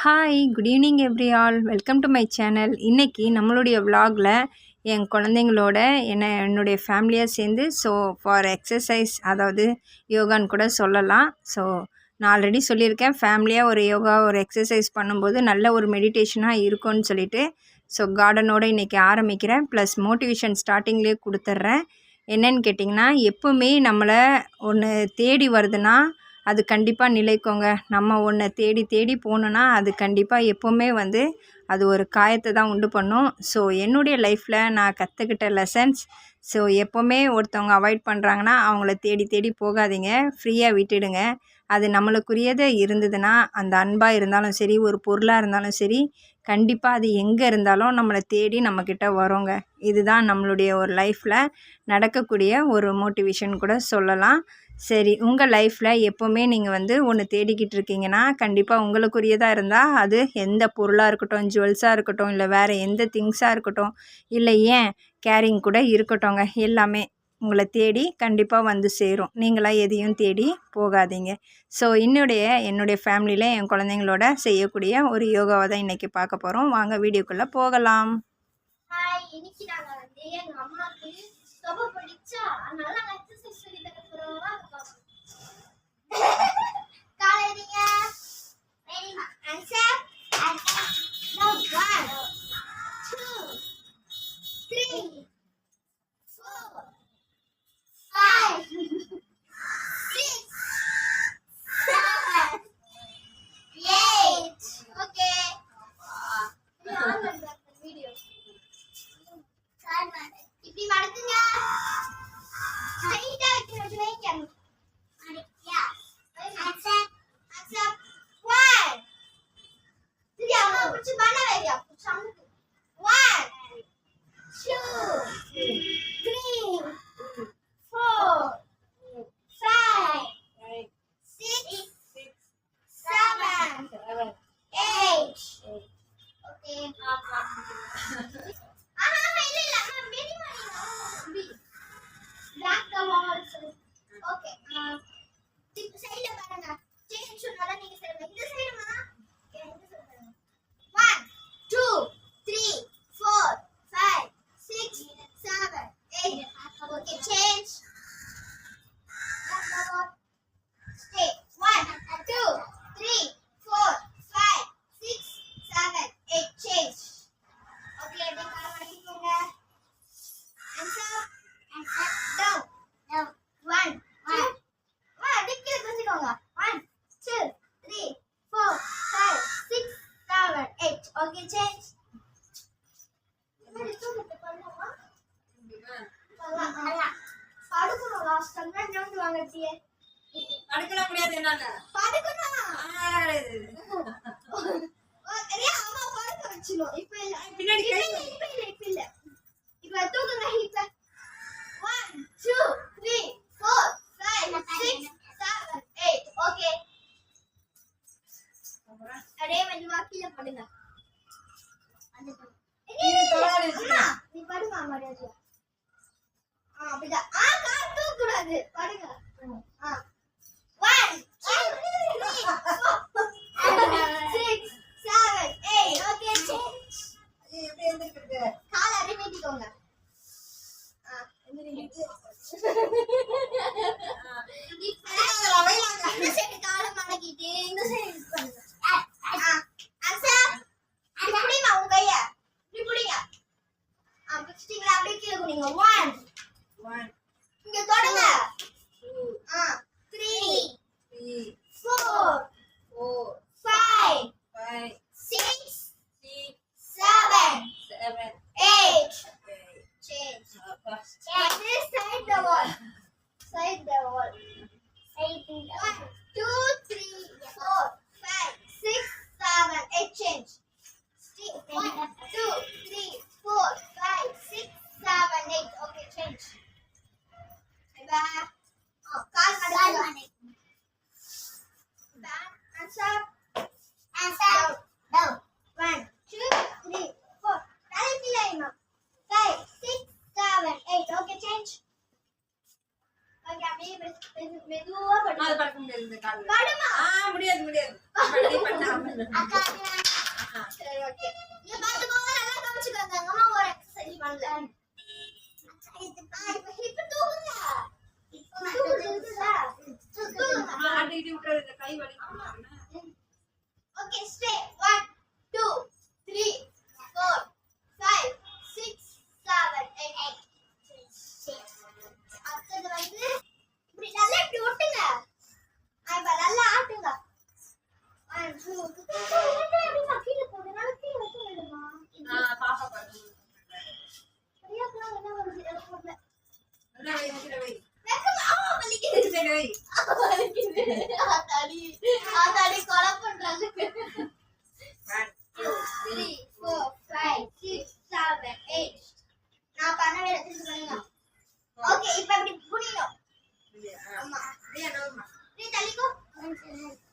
Hi good evening every all welcome to my channel இன்றைக்கி நம்மளுடைய விலாகில் என் குழந்தைங்களோட என்ன என்னுடைய ஃபேமிலியாக சேர்ந்து ஸோ ஃபார் எக்ஸசைஸ் அதாவது யோகான்னு கூட சொல்லலாம் ஸோ நான் ஆல்ரெடி சொல்லியிருக்கேன் ஃபேமிலியாக ஒரு யோகா ஒரு எக்ஸசைஸ் பண்ணும்போது நல்ல ஒரு மெடிடேஷனாக இருக்கும்னு சொல்லிட்டு ஸோ கார்டனோட இன்றைக்கி ஆரம்பிக்கிறேன் ப்ளஸ் மோட்டிவேஷன் ஸ்டார்டிங்லேயே கொடுத்துட்றேன் என்னன்னு கேட்டிங்கன்னா எப்போவுமே நம்மளை ஒன்று தேடி வருதுன்னா அது கண்டிப்பாக நிலைக்குங்க. நம்ம ஒன்றை தேடி தேடி போனோன்னா அது கண்டிப்பாக எப்போவுமே வந்து அது ஒரு காயத்தை தான் உண்டு பண்ணும். ஸோ என்னுடைய லைஃப்பில் நான் கற்றுக்கிட்ட லெசன்ஸ் ஸோ எப்போவுமே ஒருத்தவங்க அவாய்ட் பண்ணுறாங்கன்னா அவங்கள தேடி தேடி போகாதீங்க. ஃப்ரீயாக விட்டுடுங்க. அது நம்மளுக்குரியது இருந்ததுன்னா அந்த அன்பாக இருந்தாலும் சரி ஒரு பொருளாக இருந்தாலும் சரி கண்டிப்பாக அது எங்கே இருந்தாலும் நம்மளை தேடி நம்மக்கிட்ட வரோங்க. இதுதான் நம்மளுடைய ஒரு லைஃப்பில் நடக்கக்கூடிய ஒரு மோட்டிவேஷன் கூட சொல்லலாம். சரி உங்கள் லைஃப்பில் எப்போவுமே நீங்கள் வந்து ஒன்று தேடிக்கிட்டு இருக்கீங்கன்னா கண்டிப்பாக உங்களுக்குரியதாக இருந்தால் அது எந்த பொருளாக இருக்கட்டும் ஜுவல்ஸாக இருக்கட்டும் இல்லை வேறு எந்த திங்ஸாக இருக்கட்டும் இல்லை ஏன் கேரிங் கூட இருக்கட்டும்ங்க எல்லாமே. உங்களை தேடி கண்டிப்பாக வந்து சேரும். நீங்களாக எதையும் தேடி போகாதீங்க. ஸோ என்னுடைய என்னுடைய ஃபேமிலியில் என் குழந்தைங்களோட செய்யக்கூடிய ஒரு யோகாவை தான் இன்றைக்கி பார்க்க போகிறோம் வாங்க வீடியோக்குள்ளே போகலாம். இன்னைக்கு நாங்கள் வந்து எங்கள் அம்மாவுக்கு ரொம்ப பிடிச்சா நல்லா In a lot of. தான் நவுந்து வாங்கட்டியே. படுக்கலாம் முடியாது என்னால படுக்கணும். அம்மா படுக்க வச்சிரும். இப்ப இல்ல. பின்னாடி இப்ப கை இல்ல, இப்ப இல்ல, இப்ப இல்ல. இப்ப தூக்குங்க இப்ப. One, two, three, four, five, six, seven, eight. Okay. அப்படியே மெதுவா கீழே படுங்க. நீ படுமா மரியாதையா. 这个7 8 ஓகே சேஞ்ச் ஓகே அப்படியே மெதுவா பண்ணு அது படுக்க முடியாது இந்த கால். படுமா? ஆ முடியாது முடியாது. அப்படி பண்ணாம அக்கா அக்கா சரி ஓகே. நீங்க பாத்துக்கோங்க நல்லா கவனிச்சுக்கோங்க. அம்மா ஒரு எக்சர்சைஸ் பண்ணலாம் இது பா Okay, if I'm going to put it up. Yeah, no, no.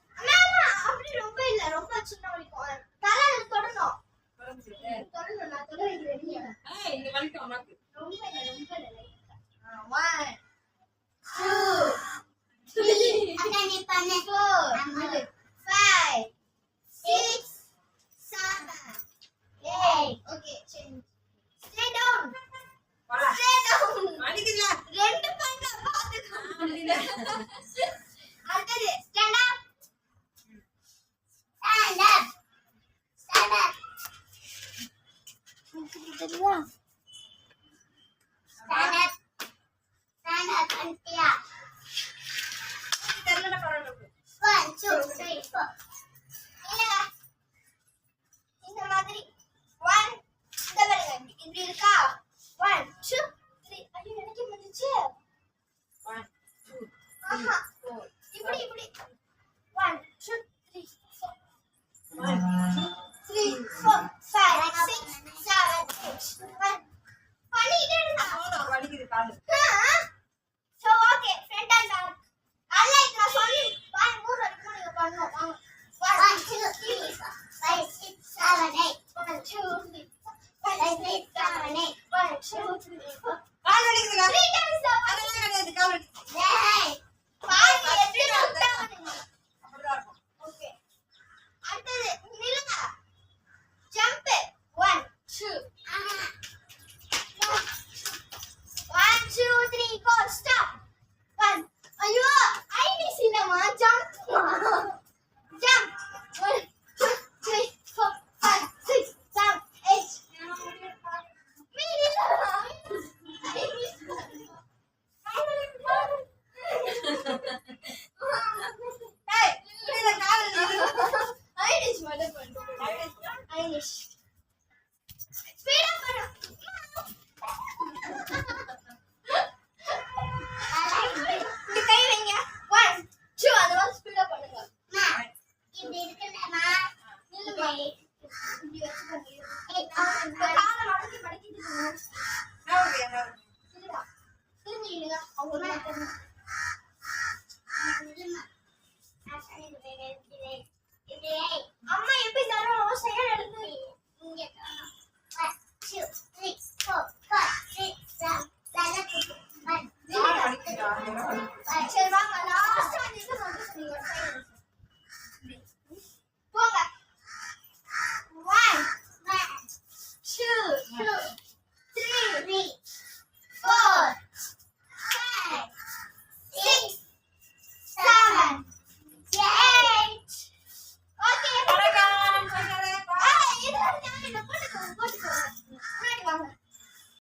Stand up. Stand up. Thank you. அம்மா எப்படி தரோம்? செயல் எடுத்து 手手